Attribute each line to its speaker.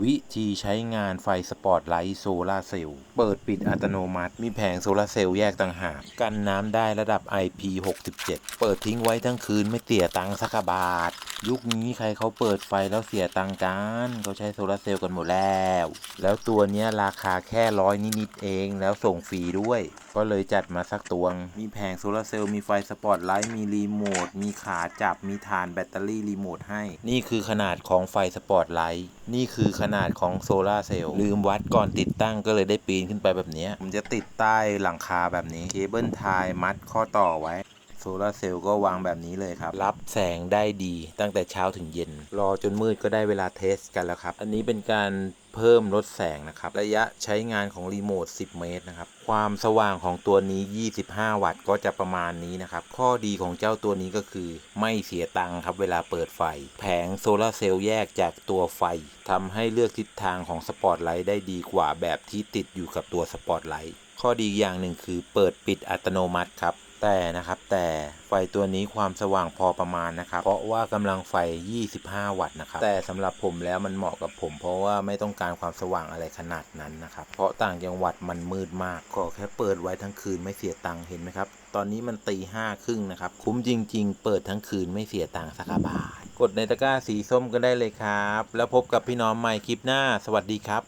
Speaker 1: วิธีใช้งานไฟสปอตไลท์โซลาร์เซลล์เปิดปิดอัตโนมัติ มีแผงโซลาร์เซลล์แยกต่างหาก กันน้ำได้ระดับ IP67 เปิดทิ้งไว้ทั้งคืนไม่เสียตังค์สักบาท ยุคนี้ใครเขาเปิดไฟแล้วเสียตังค์กันเขาใช้โซลาร์เซลล์กันหมดแล้ว แล้วตัวนี้ราคาแค่ร้อยนิดๆเองแล้วส่งฟรีด้วย ก็เลยจัดมาสักตวง มีแผงโซลาร์เซลล์มีไฟสปอตไลท์มีรีโมทมีขาจับมีฐานแบตเตอรี่รีโมทให้ นี่คือขนาดของไฟสปอตไลท์นี่คือขนาดของโซลาเซลล์ลืมวัดก่อนติดตั้งก็เลยได้ปีนขึ้นไปแบบนี้ยผมจะติดใต้หลังคาแบบนี้เคเบิลไทยมัดข้อต่อไว้โซลาเซลล์ก็วางแบบนี้เลยครับ รับแสงได้ดีตั้งแต่เช้าถึงเย็น รอจนมืดก็ได้เวลาเทสกันแล้วครับ อันนี้เป็นการ เพิ่มลดแสงนะครับ ระยะใช้งานของรีโมท 10 เมตรนะครับ ความสว่างของตัวนี้ 25 วัตต์ก็จะประมาณนี้นะครับ ข้อดีของเจ้าตัวนี้ก็คือ ไม่เสียตังค์ครับเวลาเปิดไฟ แผงโซลาร์เซลล์แยกจากตัวไฟทำให้เลือกทิศทางของสปอตไลท์ได้ดีกว่าแบบที่ติดอยู่กับตัวสปอตไลท์ข้อดีอย่างหนึ่งคือเปิดปิดอัตโนมัติครับ แต่นะครับแต่ไฟตัวนี้ความสว่างพอประมาณนะครับ เพราะว่ากำลังไฟ 25 วัตต์นะครับ แต่สำหรับผมแล้วมันเหมาะกับผม เพราะว่าไม่ต้องการความสว่างอะไรขนาดนั้นนะครับ เพราะต่างจังหวัดมันมืดมาก ก็แค่เปิดไว้ทั้งคืนไม่เสียตังค์เห็นไหมครับ ตอนนี้มันตีห้าครึ่งนะครับ คุ้มจริง ๆ เปิดทั้งคืนไม่เสียตังค์สักบาท กดในตะกร้าสีส้มก็ได้เลยครับ แล้วพบกับพี่น้องใหม่คลิปหน้า สวัสดีครับ